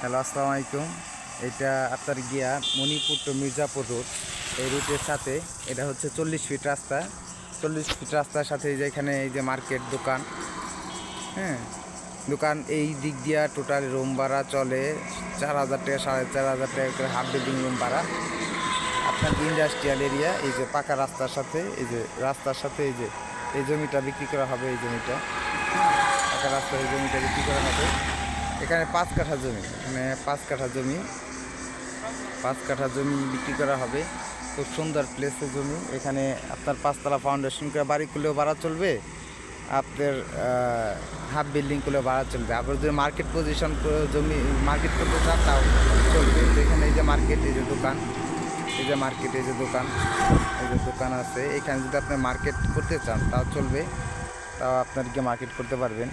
Hello, আসসালামু আলাইকুম। এটা আপনার গিয়া মণিপুর টু মির্জাপুর রোড। এই রুটের সাথে এটা হচ্ছে চল্লিশ ফিট রাস্তা। চল্লিশ ফিট রাস্তার সাথে এই যে এখানে এই যে মার্কেট দোকান হ্যাঁ? দোকান এই দিক দিয়া টোটাল রুম ভাড়া চলে চার হাজার টাকা, সাড়ে চার হাজার টাকা করে হাফ বিল্ডিং রুম ভাড়া। আপনার ইন্ডাস্ট্রিয়াল এরিয়া এই যে পাকা রাস্তার সাথে, এই যে রাস্তার সাথে এই যে এই জমিটা বিক্রি করা হবে, এই জমিটা। পাকা রাস্তায় এই জমিটা বিক্রি করা হবে। এখানে পাঁচ কাঠা জমি, এখানে পাঁচ কাঠা জমি। পাঁচ কাঠা জমি বিক্রি করা হবে। খুব সুন্দর প্লেসের জমি। এখানে আপনার পাঁচতলা ফাউন্ডেশন করে বাড়ি করলেও ভাড়া চলবে। আপনার হাফ বিল্ডিং করলেও ভাড়া চলবে। আবার যদি মার্কেট পজিশন জমি মার্কেট করতে চান, তাও চলবে। এখানে এই যে মার্কেট এই যে দোকান। এই যে মার্কেট এই যে দোকান। এই যে দোকান আছে। এখানে যদি আপনি মার্কেট করতে চান, তাও চলবে। তাও আপনার গিয়ে মার্কেট করতে পারবেন।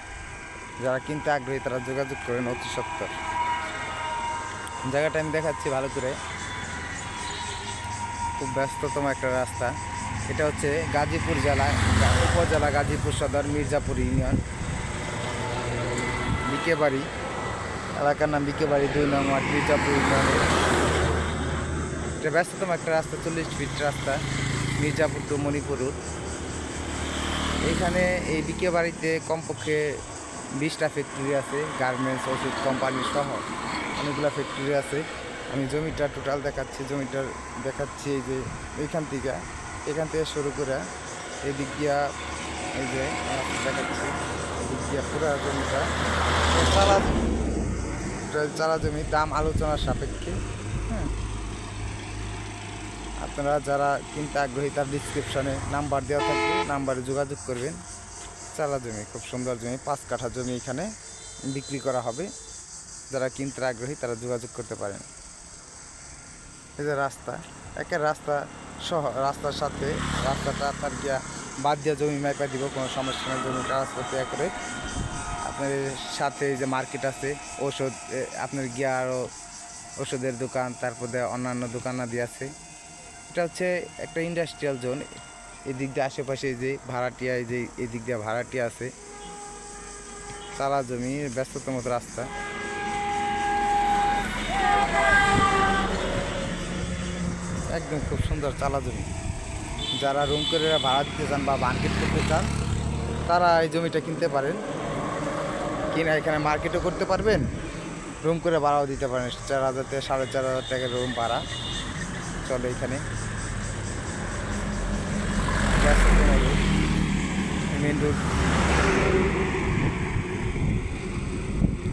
যারা কিনতে আগ্রহী, তারা যোগাযোগ করেন অতি সত্তর। জায়গাটা আমি দেখাচ্ছি ভালো করে খুব ব্যস্ততম একটা রাস্তা। এটা হচ্ছে গাজীপুর জেলা, উপজেলা গাজীপুর সদর, মির্জাপুর ইউনিয়ন। বিকেবাড়ি, এলাকার নাম বিকেবাড়ি দুই নং ওয়ার্ড, মির্জাপুর ইউনিয়ন। এটা ব্যস্ততম একটা রাস্তা, চল্লিশ ফিট রাস্তা, মির্জাপুর টু মণিপুর এখানে এই বিকে বাড়িতে কমপক্ষে বিশটা ফ্যাক্টরি আছে গার্মেন্টস ওষুধ কোম্পানি সহ অনেকগুলো ফ্যাক্টরি আছে। আমি জমিটা টোটাল দেখাচ্ছি জমিটার দেখাচ্ছি এই যে এইখান থেকে। এখান থেকে শুরু করে এদিক দিয়া এই যে দেখাচ্ছি। এদিক দিয়া পুরো জমিটা। চারা চারা জমি, দাম আলোচনার সাপেক্ষে হ্যাঁ। আপনারা যারা কিনতে আগ্রহী, তার ডিসক্রিপশনে নাম্বার দেওয়া থাকবে নাম্বারে যোগাযোগ করবেন। চারা জমি, খুব সুন্দর জমি, পাঁচ কাঠা জমি এখানে বিক্রি করা হবে। যারা কিনতে আগ্রহী, তারা যোগাযোগ করতে পারেন। এই যে রাস্তা, একের রাস্তা সহ, রাস্তার সাথে রাস্তাটা আপনার গিয়া বাদ দিয়ে জমি মাইপা দিব, কোনো সমস্যা নেই জমি কাগজ করতে করে। আপনার সাথে যে মার্কেট আছে ওষুধ আপনার গিয়া আরও ওষুধের দোকান, তারপরে অন্যান্য দোকানাদি আছে। এটা হচ্ছে একটা ইন্ডাস্ট্রিয়াল জোন এদিক দিয়ে আশেপাশে যে ভাড়াটিয়া যে এদিক দিয়ে ভাড়াটিয়া আছে। চারা জমি ব্যস্ততম রাস্তা। একদম খুব সুন্দর চালা জমি। যারা রুম করে ভাড়া দিতে চান বা মার্কেট করতে চান, তারা এই জমিটা কিনতে পারেন। কিনে এখানে মার্কেটও করতে পারবেন রুম করে ভাড়াও দিতে পারেন। চার হাজার থেকে সাড়ে চার হাজার টাকার রুম ভাড়া চলে এখানে। মেন রোড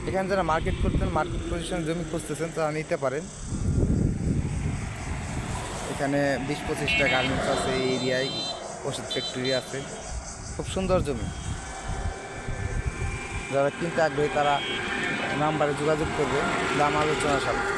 এখানে যারা মার্কেট করতেন মার্কেট পজিশন জমি খুঁজতেছেন, তারা নিতে পারেন। এখানে বিশ পঁচিশটা গার্মেন্টস আছে, এই এরিয়ায় ওষুধ ফ্যাক্টরি আছে। খুব সুন্দর জমি। যারা কিনতে আগ্রহী, তারা নাম্বারে যোগাযোগ করবে। দাম আলোচনা সাপেক্ষে